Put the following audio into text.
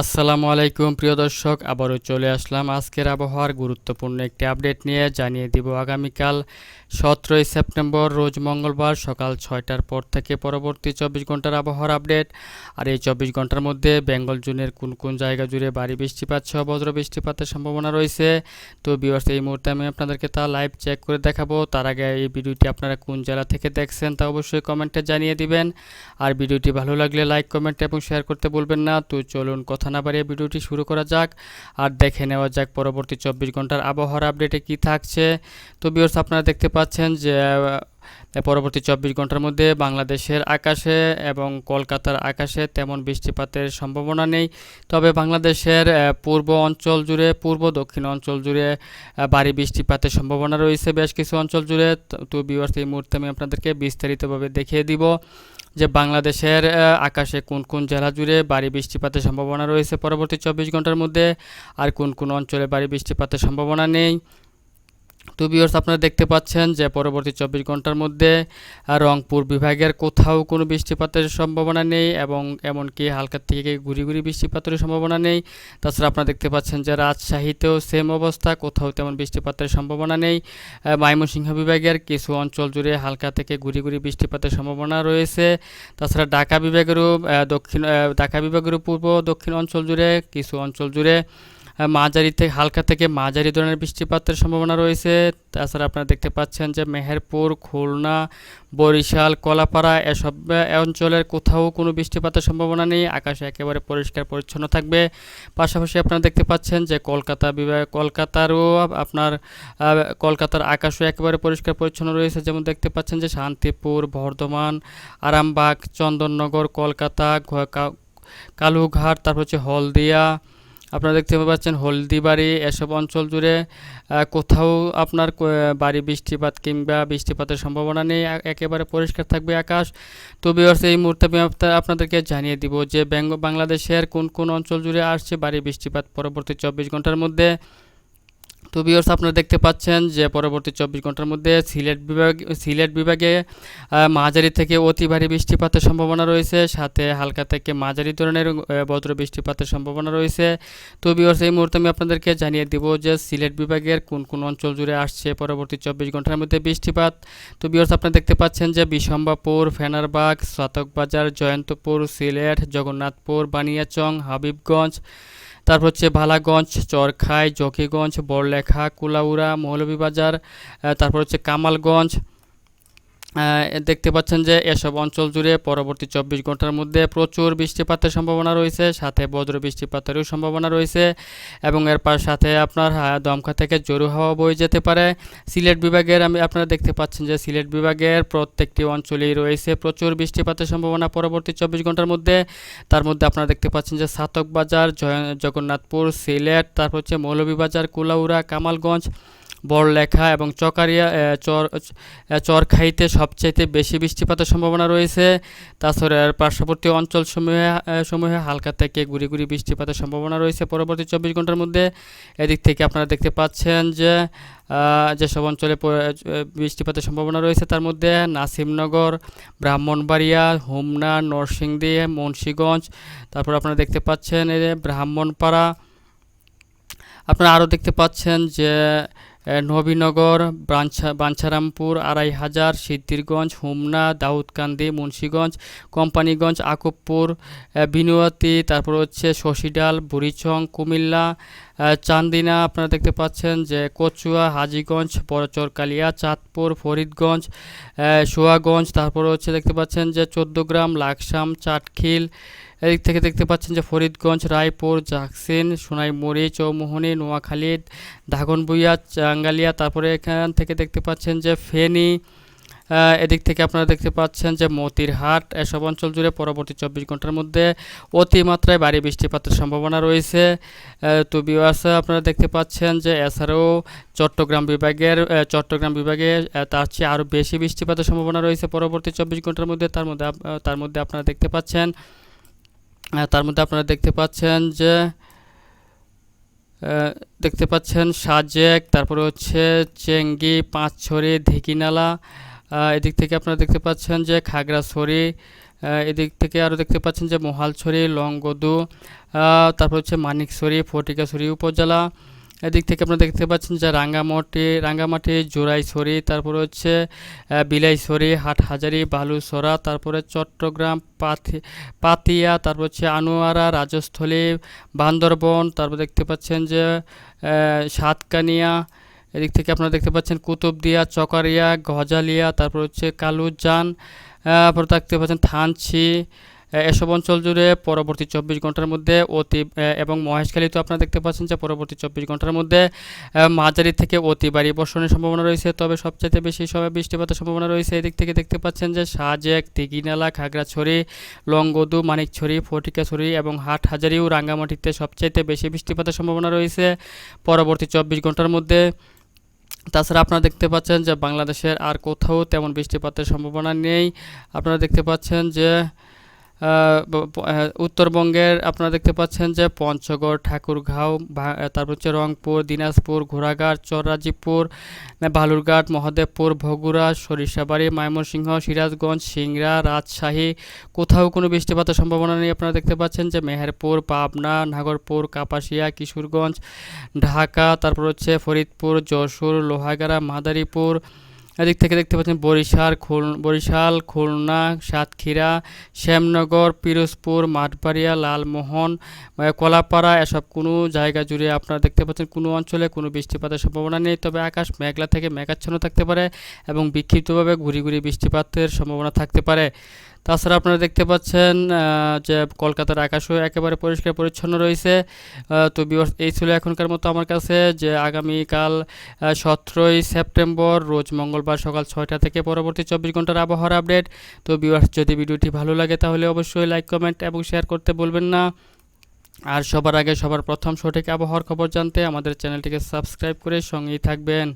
আসসালামু আলাইকুম, প্রিয় দর্শক। আবারও চলে আসলাম আজকের আবহাওয়ার গুরুত্বপূর্ণ একটি আপডেট নিয়ে। জানিয়ে দিব আগামীকাল সতেরোই সেপ্টেম্বর, রোজ মঙ্গলবার সকাল ছয়টার পর থেকে পরবর্তী চব্বিশ ঘণ্টার আবহাওয়ার আপডেট। আর এই চব্বিশ ঘণ্টার মধ্যে বেঙ্গল জুনের কোন কোন জায়গা জুড়ে ভারী বৃষ্টিপাত সহ বজ্র বৃষ্টিপাতের সম্ভাবনা রয়েছে? তো বিয়ার্স এই মুহূর্তে আমি আপনাদেরকে তা লাইভ চেক করে দেখাবো। তার আগে এই ভিডিওটি আপনারা কোন জেলা থেকে দেখছেন তা অবশ্যই কমেন্টে জানিয়ে দিবেন। আর ভিডিওটি ভালো লাগলে লাইক কমেন্ট এবং শেয়ার করতে বলবেন না। তো চলুন কথা না বাড়িয়ে ভিডিওটি শুরু করা যাক আর দেখে নেওয়া যাক পরবর্তী চব্বিশ ঘণ্টার আবহাওয়ার আপডেটে কি থাকছে। তো বিয়র্স আপনারা দেখতে পাচ্ছেন যে পরবর্তী চব্বিশ ঘণ্টার মধ্যে বাংলাদেশের আকাশে এবং কলকাতার আকাশে তেমন বৃষ্টিপাতের সম্ভাবনা নেই। তবে বাংলাদেশের পূর্ব অঞ্চল জুড়ে, পূর্ব দক্ষিণ অঞ্চল জুড়ে ভারী বৃষ্টিপাতের সম্ভাবনা রয়েছে বেশ কিছু অঞ্চল জুড়ে। তো- তো বিওয়ার্স এই মুহূর্তে আমি আপনাদেরকে বিস্তারিতভাবে দেখিয়ে দিব। যে বাংলাদেশের আকাশে কোন কোন জেলা জুড়ে বাড়ি বৃষ্টিপাতের সম্ভাবনা রয়েছে পরবর্তী চব্বিশ ঘণ্টার মধ্যে? আর কোন কোন অঞ্চলে বাড়ি বৃষ্টিপাতের সম্ভাবনা নেই? তো ভিউয়ার্স আপনারা দেখতে পাচ্ছেন যে পরবর্তী চব্বিশ ঘণ্টার মধ্যে রংপুর বিভাগের কোথাও কোনো বৃষ্টিপাতের সম্ভাবনা নেই এবং এমনকি হালকা থেকে ঘুরি ঘুরি বৃষ্টিপাতের সম্ভাবনা নেই। তাছাড়া আপনারা দেখতে পাচ্ছেন যে রাজশাহীতেও সেম অবস্থা, কোথাও তেমন বৃষ্টিপাতের সম্ভাবনা নেই। ময়মনসিংহ বিভাগের কিছু অঞ্চল জুড়ে হালকা থেকে ঘুরি ঘুরি বৃষ্টিপাতের সম্ভাবনা রয়েছে। তাছাড়া ঢাকা বিভাগেরও দক্ষিণ ঢাকা বিভাগেরও পূর্ব দক্ষিণ অঞ্চল জুড়ে, কিছু অঞ্চল জুড়ে মাঝারি থেকে, হালকা থেকে মাঝারি ধরনের বৃষ্টিপাতের সম্ভাবনা রয়েছে। তাছাড়া আপনারা দেখতে পাচ্ছেন যে মেহেরপুর, খুলনা, বরিশাল, কলাপাড়া এসব অঞ্চলের কোথাও কোনো বৃষ্টিপাতের সম্ভাবনা নেই। আকাশে একেবারে পরিষ্কার পরিচ্ছন্ন থাকবে। পাশাপাশি আপনারা দেখতে পাচ্ছেন যে কলকাতা বিভাগ, কলকাতারও আপনার কলকাতার আকাশও একেবারে পরিষ্কার পরিচ্ছন্ন রয়েছে। যেমন দেখতে পাচ্ছেন যে শান্তিপুর, বর্ধমান, আরামবাগ, চন্দননগর, কলকাতা কালুঘাট, তারপর হচ্ছে হলদিয়া আপনারা দেখতে পাচ্ছেন হলদিবাড়ি এসব অঞ্চল জুড়ে কোথাও আপনার বাড়ি বৃষ্টিপাত কিংবা বৃষ্টিপাতের সম্ভাবনা নেই একেবারে পরিষ্কার থাকবে আকাশ। তো বিয়ার্স এই মুহূর্তে আমি আপনাদেরকে জানিয়ে দিব যে বাংলাদেশের কোন কোন অঞ্চল জুড়ে আসছে বাড়ি বৃষ্টিপাত। পরবর্তী চব্বিশ ঘণ্টার মধ্যে তো বিয়ার্স আপনারা দেখতে পাচ্ছেন যে পরবর্তী চব্বিশ ঘণ্টার মধ্যে সিলেট বিভাগ, সিলেট বিভাগে মাঝারি থেকে অতি ভারী বৃষ্টিপাতের সম্ভাবনা রয়েছে। সাথে হালকা থেকে মাঝারি ধরনের বজ্র বৃষ্টিপাতের সম্ভাবনা রয়েছে। তো বিয়ার্স এই মুহূর্তে আমি আপনাদেরকে জানিয়ে দিব যে সিলেট বিভাগের কোন কোন অঞ্চল জুড়ে আসছে পরবর্তী চব্বিশ ঘণ্টার মধ্যে বৃষ্টিপাত। তো বিয়ার্স আপনারা দেখতে পাচ্ছেন যে বিশম্বাপুর ফেনারবাগ, সাতকবাজার, জয়ন্তপুর, সিলেট, জগন্নাথপুর, বানিয়াচং, হাবিবগঞ্জ তারপর হচ্ছে ভালাগঞ্জ চরখাই জকিগঞ্জ বড়লেখা কুলাউড়া মৌলভীবাজার তারপর হচ্ছে কামালগঞ্জ দেখতে পাচ্ছেন যে এসব অঞ্চল জুড়ে পরবর্তী চব্বিশ ঘণ্টার মধ্যে প্রচুর বৃষ্টিপাতের সম্ভাবনা রয়েছে, সাথে বজ্র বৃষ্টিপাতেরও সম্ভাবনা রয়েছে এবং এর পার সাথে আপনার দমকা থেকে জোরু হাওয়া বয়ে যেতে পারে। সিলেট বিভাগের আমি আপনারা দেখতে পাচ্ছেন যে সিলেট বিভাগের প্রত্যেকটি অঞ্চলেই রয়েছে প্রচুর বৃষ্টিপাতের সম্ভাবনা পরবর্তী চব্বিশ ঘণ্টার মধ্যে। তার মধ্যে আপনারা দেখতে পাচ্ছেন যে সাতক বাজার জগন্নাথপুর, সিলেট, তারপর হচ্ছে মৌলভীবাজার, কুলাউড়া, কামালগঞ্জ বড়লেখা এবং চকারিয়া চর চরখাইতে সবচাইতে বেশি বৃষ্টিপাতের সম্ভাবনা রয়েছে। তাছাড়া পার্শ্ববর্তী অঞ্চল সমূহে হালকা থেকে গুড়ি গুড়ি বৃষ্টিপাতের সম্ভাবনা রয়েছে পরবর্তী চব্বিশ ঘণ্টার মধ্যে। এদিক থেকে আপনারা দেখতে পাচ্ছেন যে যেসব অঞ্চলে বৃষ্টিপাতের সম্ভাবনা রয়েছে তার মধ্যে নাসিমনগর, ব্রাহ্মণবাড়িয়া, হোমনা, নরসিংদী, মুন্সীগঞ্জ, তারপর আপনারা দেখতে পাচ্ছেন ব্রাহ্মণপাড়া। আপনারা আরও দেখতে পাচ্ছেন যে নবীনগর, বাঞ্ছা বাঞ্ছারামপুর আড়াই হাজার সিদ্ধিরগঞ্জ, হুমনা, দাউদকান্দি, মুন্সীগঞ্জ, কোম্পানিগঞ্জ, আকুবপুর বিনুয়াতি, তারপর হচ্ছে শশীডাল, বুড়িচং, কুমিল্লা চান্দিনা, আপনারা দেখতে পাচ্ছেন যে কচুয়া, হাজীগঞ্জ, বড়চরকালিয়া, চাঁদপুর, ফরিদগঞ্জ সোয়াগঞ্জ তারপর হচ্ছে দেখতে পাচ্ছেন যে চোদ্দগ্রাম, লাকসাম, চাটখিল, এদিক থেকে দেখতে পাচ্ছেন যে ফরিদগঞ্জ, রায়পুর, জাকসিন, সোনাইমুড়ি, চৌমোহনী, নোয়াখালী দাগনবুইয়া চাঙ্গালিয়া, তারপরে এখান থেকে দেখতে পাচ্ছেন যে ফেনী এদিক থেকে আপনারা দেখতে পাচ্ছেন যে মতিরহাট এসব অঞ্চল জুড়ে পরবর্তী চব্বিশ ঘণ্টার মধ্যে অতিমাত্রায় ভারী বৃষ্টিপাতের সম্ভাবনা রয়েছে। তো বিওয়ার্স আপনারা দেখতে পাচ্ছেন যে এছাড়াও চট্টগ্রাম বিভাগের চট্টগ্রাম বিভাগে তার চেয়ে আরও বেশি বৃষ্টিপাতের সম্ভাবনা রয়েছে পরবর্তী চব্বিশ ঘণ্টার মধ্যে। তার মধ্যে তার মধ্যে আপনারা দেখতে পাচ্ছেন তার মধ্যে আপনারা দেখতে পাচ্ছেন যে দেখতে পাচ্ছেন সাজেক, তারপরে হচ্ছে চেঙ্গি, পাঁচছড়ি ধিকিনালা এদিক থেকে আপনারা দেখতে পাচ্ছেন যে খাগড়াছড়ি এদিক থেকে আরও দেখতে পাচ্ছেন যে মহালছড়ি, লংগদু তারপর হচ্ছে মানিকছড়ি, ফটিকাছড়ি উপজেলা। এদিক থেকে আপনারা দেখতে পাচ্ছেন যে রাঙ্গামাটি রাঙ্গামাটি জোড়াইছড়ি তারপরে হচ্ছে বিলাইছড়ি, হাটহাজারি বালুছড়া তারপরে চট্টগ্রাম, পাথি, পাতিয়া, তারপর হচ্ছে আনোয়ারা, রাজস্থলী, বান্দরবন, তারপর দেখতে পাচ্ছেন যে সাতকানিয়া এদিক থেকে আপনারা দেখতে পাচ্ছেন কুতুবদিয়া, চকারিয়া, গজালিয়া, তারপর হচ্ছে কালুজান তারপর দেখতে পাচ্ছেন থানছি এসব অঞ্চল জুড়ে পরবর্তী চব্বিশ ঘণ্টার মধ্যে অতি এবং মহেশখালী তো আপনারা দেখতে পাচ্ছেন যে পরবর্তী চব্বিশ ঘণ্টার মধ্যে মাঝারি থেকে অতি ভারী বর্ষণের সম্ভাবনা রয়েছে। তবে সবচাইতে বেশি সময় বৃষ্টিপাতের সম্ভাবনা রয়েছে। এদিক থেকে দেখতে পাচ্ছেন যে সাজেক, তিগিনালা, খাগড়াছড়ি, লংগদু, মানিকছড়ি, ফটিকাছড়ি এবং হাটহাজারি ও রাঙ্গামাটিতে সবচাইতে বেশি বৃষ্টিপাতের সম্ভাবনা রয়েছে। পরবর্তী চব্বিশ ঘণ্টার মধ্যে তাছাড়া আপনারা দেখতে পাচ্ছেন যে বাংলাদেশের আর কোথাও তেমন বৃষ্টিপাতের সম্ভাবনা নেই। আপনারা দেখতে পাচ্ছেন যে উত্তরবঙ্গের আপনারা দেখতে পাচ্ছেন যে পঞ্চগড় ঠাকুরগাঁও তারপর হচ্ছে রংপুর দিনাজপুর ঘোড়াঘাট চররাজীবপুর আহ, বালুরঘাট মহদেবপুর ভগুড়া সরিষাবাড়ি ময়মনসিংহ সিরাজগঞ্জ সিংড়া রাজশাহী কোথাও কোনো বৃষ্টিপাতের সম্ভাবনা নেই আপনারা দেখতে পাচ্ছেন যে মেহেরপুর পাবনা নাগরপুর কাপাসিয়া কিশোরগঞ্জ ঢাকা তারপর হচ্ছে ফরিদপুর যশোর লোহাগাড়া মাদারীপুর এদিক থেকে দেখতে পাচ্ছেন বরিশাল খুল, বরিশাল, খুলনা, সাতক্ষীরা, শ্যামনগর, পিরোজপুর, মাঠবাড়িয়া, লালমোহন কলাপাড়া, এসব কোনো জায়গা জুড়ে আপনারা দেখতে পাচ্ছেন কোনো অঞ্চলে কোনো বৃষ্টিপাতের সম্ভাবনা নেই। তবে আকাশ মেঘলা থেকে মেঘাচ্ছন্ন থাকতে পারে এবং বিক্ষিপ্তভাবে ঘুরি ঘুরি বৃষ্টিপাতের সম্ভাবনা থাকতে পারে। তাছাড়া আপনারা দেখতে পাচ্ছেন যে কলকাতার আকাশও একেবারে পরিষ্কার পরিচ্ছন্ন রয়েছে। তো এই ছিল এখনকার মতো আমার কাছে, যে আগামীকাল সতেরোই সেপ্টেম্বর, রোজ মঙ্গলবার সকাল ছয়টা থেকে পরবর্তী চব্বিশ ঘণ্টার আবহাওয়ার আপডেট। তো ভিউয়ার্স যদি ভিডিওটি ভালো লাগে তাহলে অবশ্যই লাইক কমেন্ট এবং শেয়ার করতে বলবেন না। আর সবার আগে সবার প্রথম সঠিক আবহাওয়ার খবর জানতে আমাদের চ্যানেলটিকে সাবস্ক্রাইব করে সঙ্গেই থাকবেন।